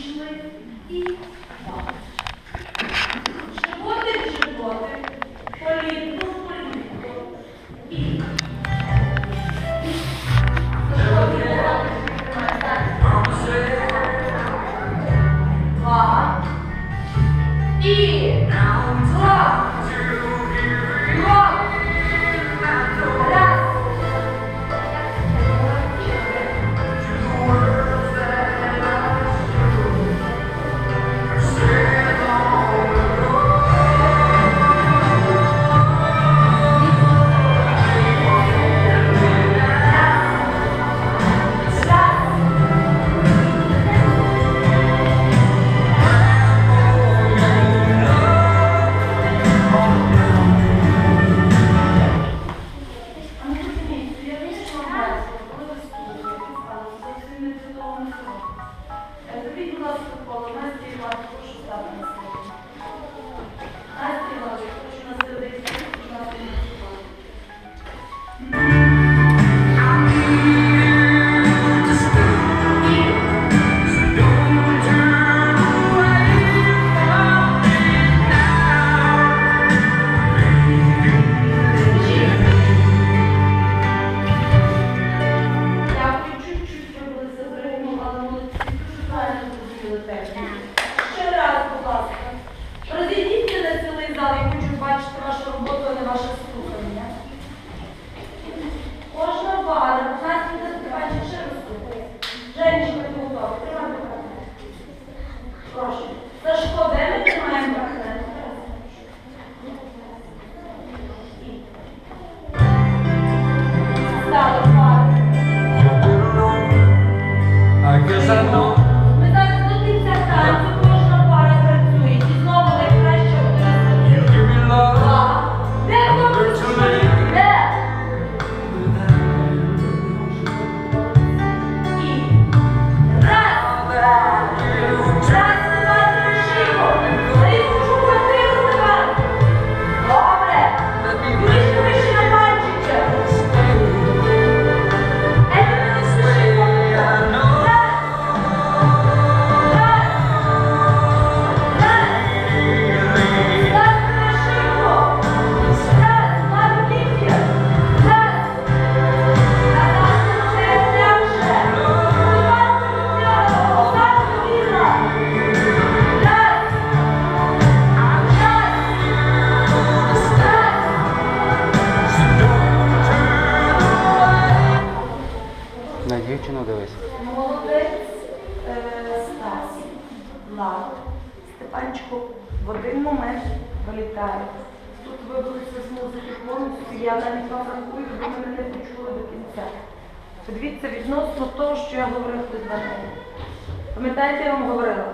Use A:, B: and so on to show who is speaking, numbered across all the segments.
A: usually E. Пам'ятаєте, я вам говорила,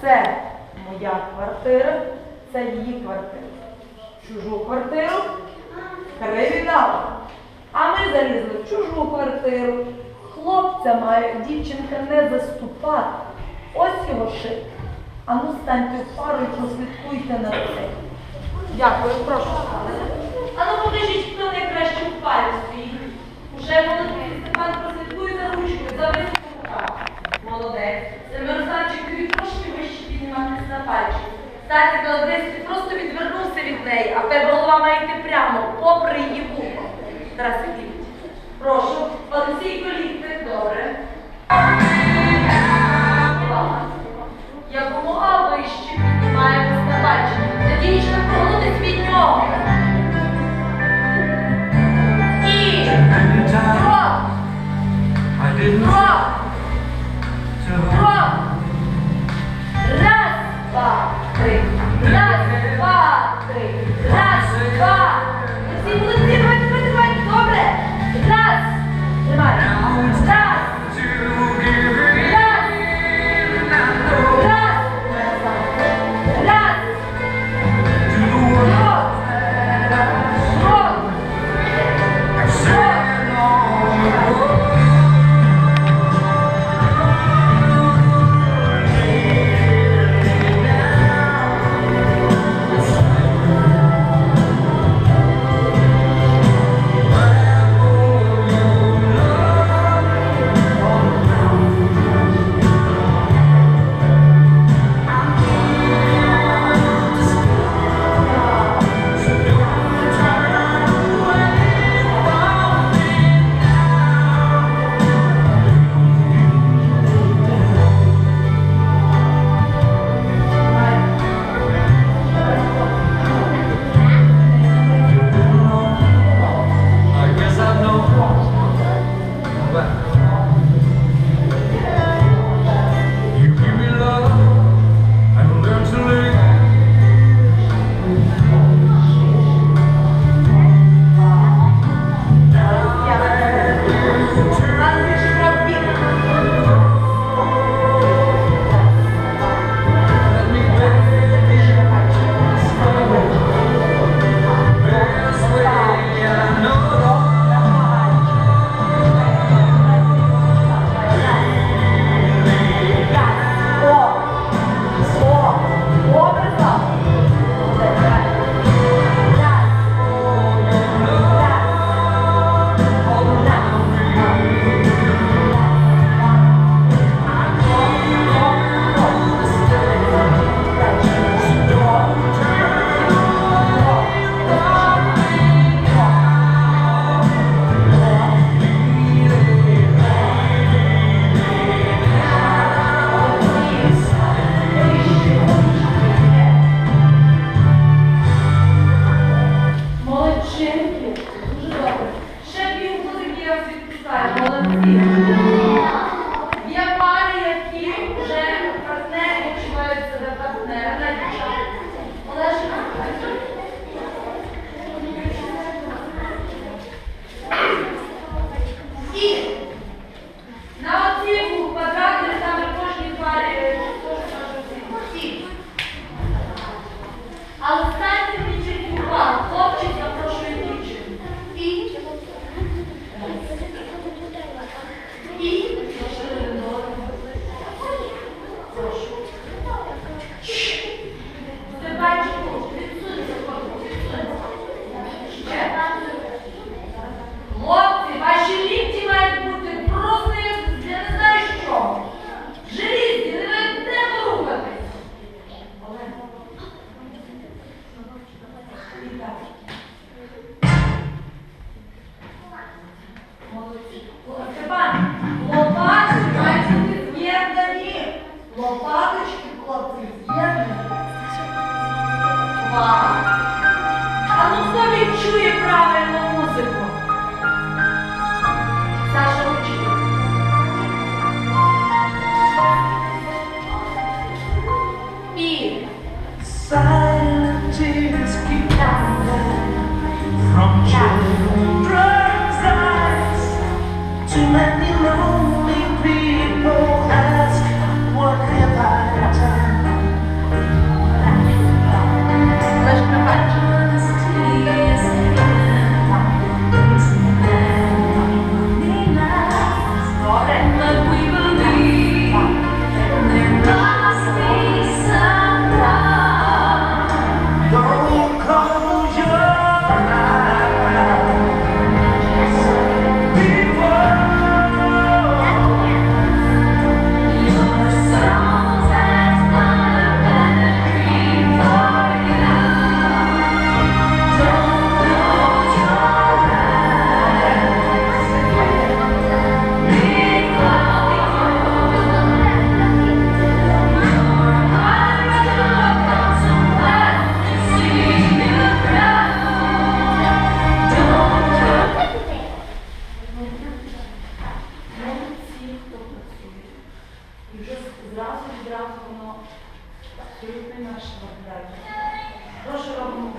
A: це моя квартира, це її квартира. Чужу квартиру перевідала. А ми залізли в чужу квартиру. Хлопця має, дівчинка не заступати. Ось його шик. А ну станьте в пару і прослідкуйте на це. Дякую, прошу. А ну покажіть, хто найкраще в парі стоїть. Уже воно Старик Белобриський просто відвернувся від неї, а тебе голова має йти прямо, попри її вухо. Тарас Ілліч, прошу, Олексій Колітник, добре. Якомога вище піднімаємось на бачення, що прогнутись від нього. А ну хто відчує правильну музику? Абсолютно інакше виглядає. Прошу робимо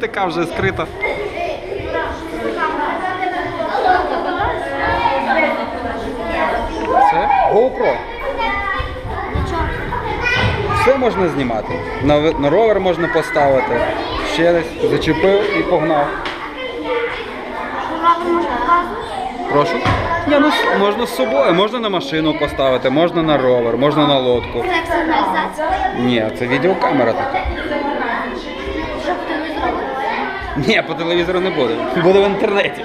B: Така вже скрита. Це GoPro. Все можна знімати. На, на ровер можна поставити. Ще десь зачепив і погнав. Прошу? Ні, ну можна з собою, можна на машину поставити, можна на ровер, можна на лодку. Ні, це відеокамера така. Ні, по телевізору не буде. Буде в інтернеті.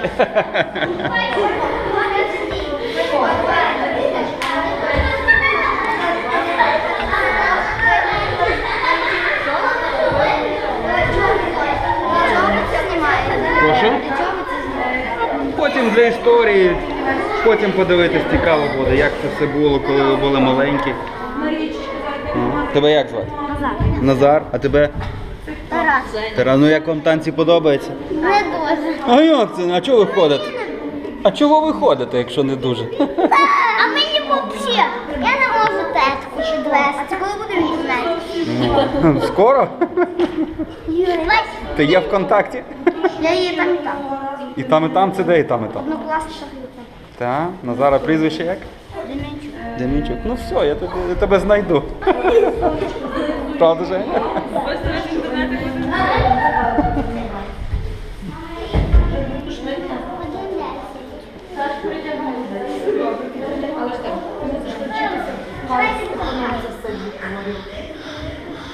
B: Прошу? Потім для історії, потім подивитись цікаво буде, як це все було, коли ви були маленькі. Тебе як звати?
C: Назад.
B: Назар, а тебе?
C: Тарас.
B: Тара, ну як вам танці подобається?
C: Не дуже.
B: А як це? А чого ви ходите? А чого ви ходите, якщо не дуже?
C: А мені взагалі. Я не можу тетку підвести. Це коли буде в?
B: Ну, Скоро? Ти є в контакті?
C: Я її там і там.
B: І там, і там це де, і там, і там.
C: Ну, класно, що.
B: Так, Назара прізвище як?
C: Демінчук.
B: Демінчук. Ну все, я тебе, я тебе знайду. Правда же?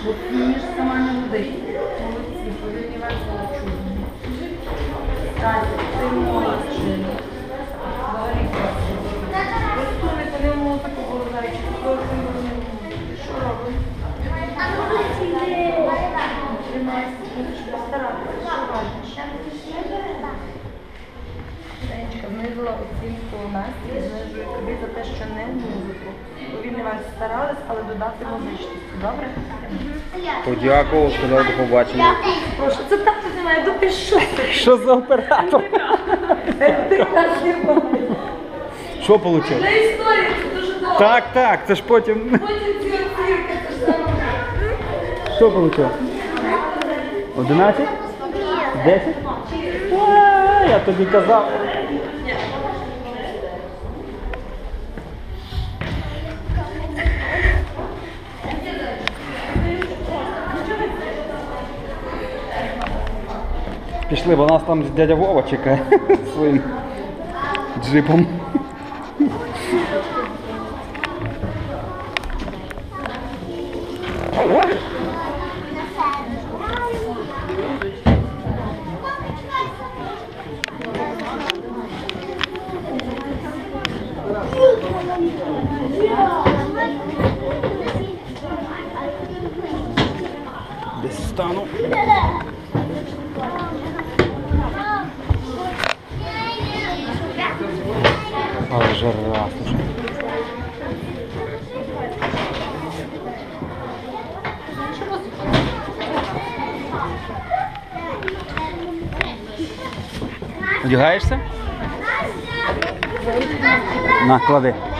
A: Бо ти між сама не людей. Молодці, повірні вас чудні. Так, ти молодці.
B: Подякував, сказав до побачення.
A: Прошу, це так немає, до що ти?
B: Що за оператор?
A: Ти.
B: Що вийшло?
A: Для історії це дуже добре.
B: Так, так, це ж потім.
A: Потім ці оцінки, це ж саме.
B: Що вийшло? 11? 10? Я тобі казав. Пішли, бо нас там дядя Вова чекає своїм джипом. Десь стану. de resto. Na clave.